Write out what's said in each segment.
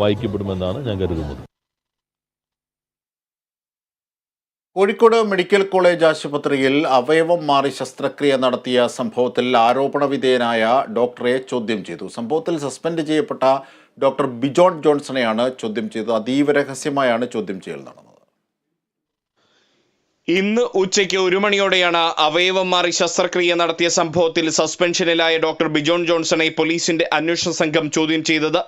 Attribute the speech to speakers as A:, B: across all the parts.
A: വായിക്കപ്പെടുമെന്നാണ് ഞാൻ കരുതുന്നത്.
B: Kozhikode medical college ആശുപത്രിയിൽ അവയവം മാറി ശസ്ത്രക്രിയ നടത്തിയ സംഭവത്തിൽ ആരോപണ വിധേയനായ ഡോക്ടറെ ചോദ്യം ചെയ്തു. സംഭവത്തിൽ സസ്പെൻഡ് ചെയ്യപ്പെട്ട ഡോക്ടർ ബിജോൺ ജോൺസണെയാണ് ചോദ്യം ചെയ്തത്. അതീവ രഹസ്യമായാണ് ചോദ്യം ചെയ്യൽ നടന്നത്.
C: ഇന്ന് ഉച്ചയ്ക്ക് ഒരു മണിയോടെയാണ് അവയവം മാറി ശസ്ത്രക്രിയ നടത്തിയ സംഭവത്തിൽ സസ്പെൻഷനിലായ ഡോക്ടർ ബിജോൺ ജോൺസണെ പോലീസിന്റെ അന്വേഷണ സംഘം ചോദ്യം ചെയ്തത്.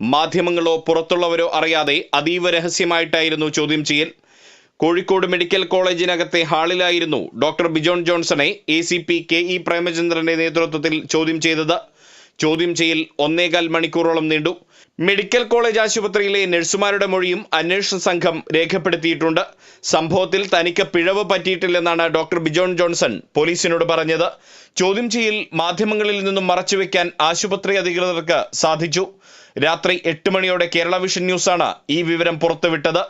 C: മാധ്യമങ്ങളോ പുറത്തുള്ളവരോ അറിയാതെ അതീവ രഹസ്യമായിട്ടായിരുന്നു ചോദ്യം ചെയ്യൽ. കോഴിക്കോട് മെഡിക്കൽ കോളേജിനകത്തെ ഹാളിലായിരുന്നു doctor Bijon ജോൺസണെ A C P K E പ്രേമചന്ദ്രന്റെ നേതൃത്വത്തിൽ ചോദ്യം ചെയ്തത്. ചോദ്യം ചെയ്യൽ ഒന്നേകാൽ മണിക്കൂറോളം നീണ്ടു. മെഡിക്കൽ കോളേജ് ആശുപത്രിയിലെ നഴ്സുമാരുടെ മൊഴിയും അന്വേഷണ സംഘം രേഖപ്പെടുത്തിയിട്ടുണ്ട്. സംഭവത്തിൽ തനിക്ക് പിഴവ് പറ്റിയിട്ടില്ലെന്നാണ് ഡോക്ടർ ബിജോൺ ജോൺസൺ പോലീസിനോട് പറഞ്ഞത്. ചോദ്യം ചെയ്യൽ മാധ്യമങ്ങളിൽ നിന്നും മറച്ചുവെക്കാൻ ആശുപത്രി അധികൃതർക്ക് സാധിച്ചു. രാത്രി എട്ട് മണിയോടെ കേരള വിഷൻ ന്യൂസാണ് ഈ വിവരം പുറത്തുവിട്ടത്.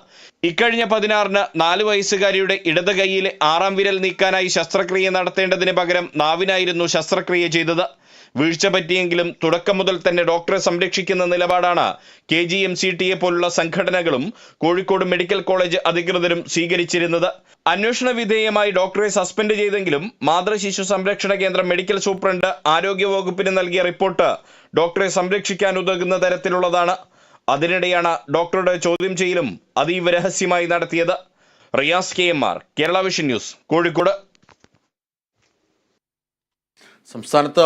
C: ഇക്കഴിഞ്ഞ പതിനാറിന് നാല് വയസ്സുകാരിയുടെ ഇടത് കൈയിലെ ആറാം വിരൽ നീക്കാനായി ശസ്ത്രക്രിയ നടത്തേണ്ടതിന് പകരം നാവിനായിരുന്നു ശസ്ത്രക്രിയ ചെയ്തത്. വീഴ്ച പറ്റിയെങ്കിലും തുടക്കം മുതൽ തന്നെ ഡോക്ടറെ സംരക്ഷിക്കുന്ന നിലപാടാണ് K G M C T A പോലുള്ള സംഘടനകളും കോഴിക്കോട് മെഡിക്കൽ കോളേജ് അധികൃതരും സ്വീകരിച്ചിരുന്നത്. അന്വേഷണ വിധേയമായി ഡോക്ടറെ സസ്പെൻഡ് ചെയ്തെങ്കിലും മാതൃശിശു സംരക്ഷണ കേന്ദ്രം മെഡിക്കൽ സൂപ്രണ്ട് ആരോഗ്യ വകുപ്പിന് നൽകിയ റിപ്പോർട്ട് ഡോക്ടറെ സംരക്ഷിക്കാൻ ഉതകുന്ന തരത്തിലുള്ളതാണ്. അതിനിടെയാണ് ഡോക്ടറുടെ ചോദ്യം ചെയ്യലും അതീവ രഹസ്യമായി നടത്തിയത്. Riyas K M R Kerala vision news Kozhikode.
B: സംസ്ഥാനത്ത്